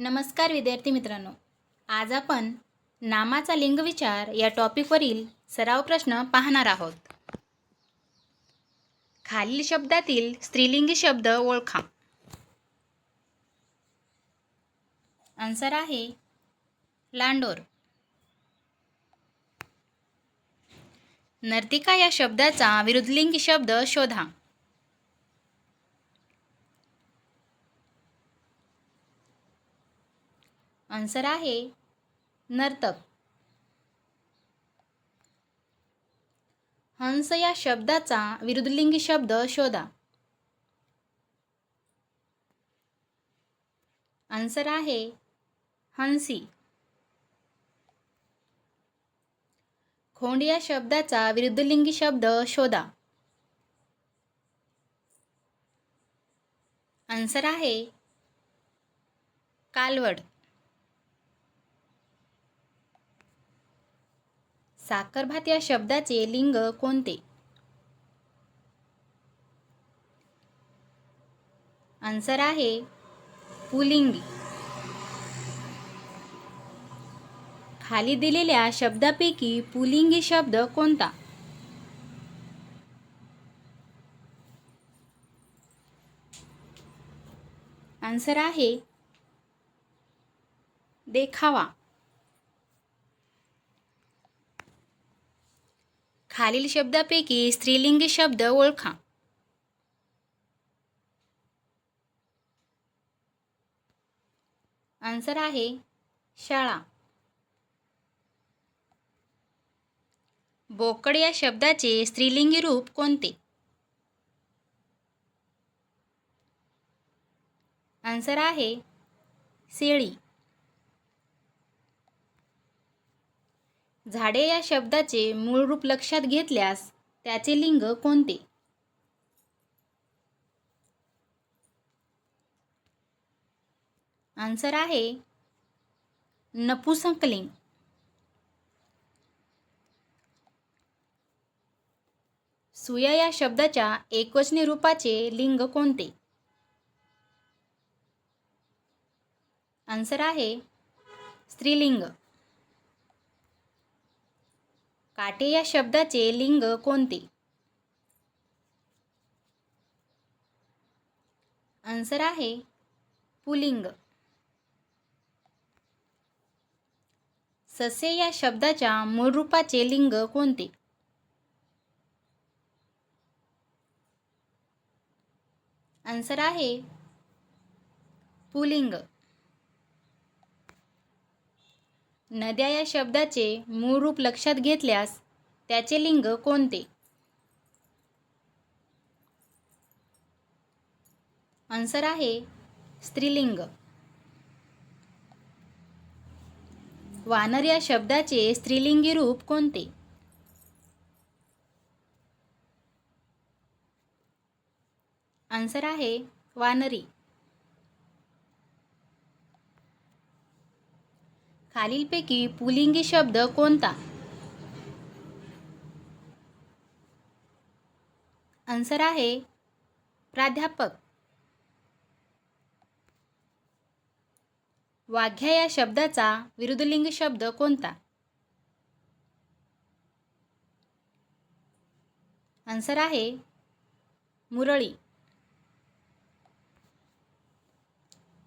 नमस्कार विद्यार्थी मित्रांनो. आज आपण नामाचा लिंगविचार या टॉपिकवरील सराव प्रश्न पाहणार आहोत. खालील शब्दातील स्त्रीलिंगी शब्द ओळखा. आन्सर आहे लांडोर. नर्तिका या शब्दाचा विरुद्धलिंगी शब्द शोधा. आन्सर आहे नर्तक. हंस या शब्दाचा विरुद्धलिंगी शब्द शोधा. आन्सर आहे हंसी. खोंड या शब्दाचा विरुद्धलिंगी शब्द शोधा. आन्सर आहे कालवड. साखरभात या शब्दाचे लिंग कोणते? आन्सर आहे पुलिंगी. खाली दिलेल्या शब्दापैकी पुलिंगी शब्द कोणता? आन्सर आहे देखावा. खालील शब्दापैकी स्त्रीलिंगी शब्द ओळखा. आन्सर आहे शाळा. बोकड या शब्दाचे स्त्रीलिंगी रूप कोणते? आन्सर आहे शेळी. झाडे या शब्दाचे मूळ रूप लक्षात घेतल्यास त्याचे लिंग कोणते? आन्सर आहे नपुसंकलिंग. सुया या शब्दाच्या एकवचनी रूपाचे लिंग कोणते? आन्सर आहे स्त्रीलिंग. काटे या शब्दाचे लिंग कोणते? आन्सर आहे पुलिंग. ससे या शब्दाच्या मूळ रूपाचे लिंग कोणते? आन्सर आहे पुलिंग. नद्या या शब्दाचे मूळ रूप लक्षात घेतल्यास त्याचे लिंग कोणते? आन्सर आहे स्त्रीलिंग. वानर या शब्दाचे स्त्रीलिंगी रूप कोणते? आन्सर आहे वानरी. खालीलपैकी पुलिंगी शब्द कोणता? आन्सर आहे प्राध्यापक. वाघ्या या शब्दाचा विरुद्धलिंग शब्द कोणता? आन्सर आहे मुरळी.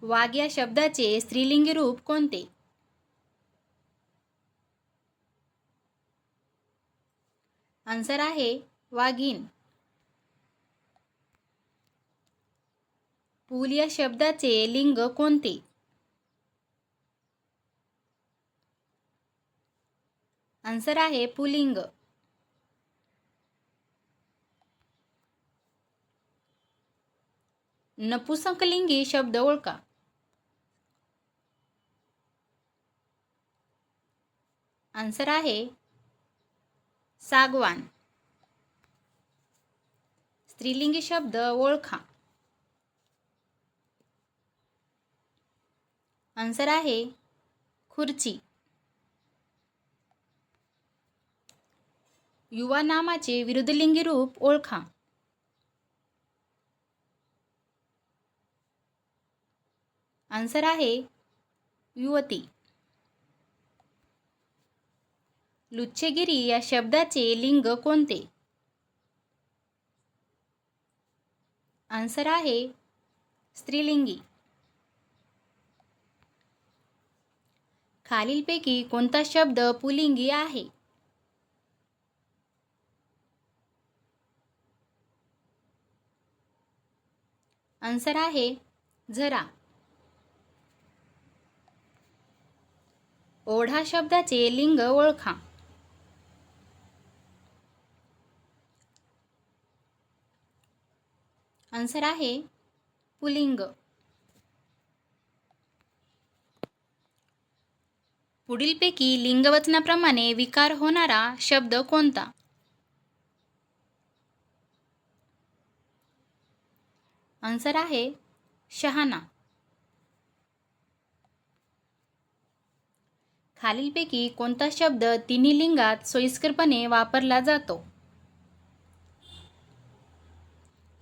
वाघ या शब्दाचे स्त्रीलिंगी रूप कोणते? आन्सर आहे वाघीण. पूल या शब्दाचे लिंग कोणते? आन्सर आहे पुलिंग. नपुसकलिंगी शब्द ओळखा. आन्सर आहे सागवान. स्त्रीलिंगी शब्द ओळखा. आन्सर आहे खुर्ची. युवा नामाचे विरुद्धलिंगी रूप ओळखा. आन्सर आहे युवती. लुच्छगिरी या शब्दाचे लिंग कोणते? आन्सर आहे स्त्रीलिंगी. खालीलपैकी कोणता शब्द पुलिंगी आहे? आन्सर आहे झरा. ओढा शब्दाचे लिंग ओळखा. आन्सर आहे पुलिंग. पुढीलपैकी लिंगवचनाप्रमाणे विकार होणारा शब्द कोणता? आन्सर आहे शहाणा. खालीलपैकी कोणता शब्द तिन्ही लिंगात सोयीस्करपणे वापरला जातो?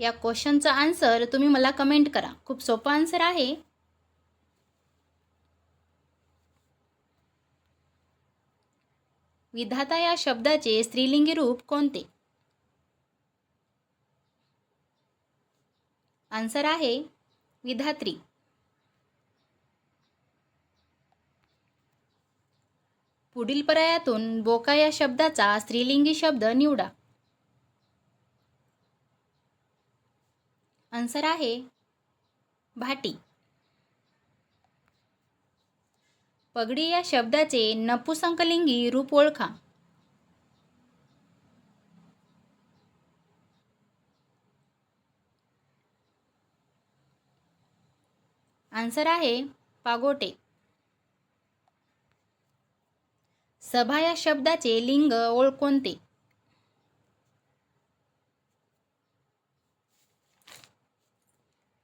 या क्वेश्चनचा आन्सर तुम्ही मला कमेंट करा. खूप सोपं आन्सर आहे. विधाता या शब्दाचे स्त्रीलिंगी रूप कोणते? आन्सर आहे विधात्री. पुढील पर्यायातून बोका या शब्दाचा स्त्रीलिंगी शब्द निवडा. आन्सर आहे भाटी. पगडी या शब्दाचे नपुसंकलिंगी रूप ओळखा. आन्सर आहे पागोटे. सभा या शब्दाचे लिंग ओळ कोणते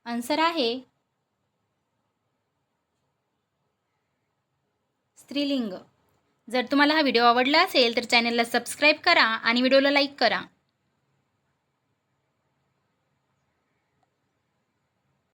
आन्सर आहे स्त्रीलिंग. जर तुम्हाला हा व्हिडिओ आवडला असेल तर चॅनलला सबस्क्राईब करा आणि व्हिडिओला लाईक करा.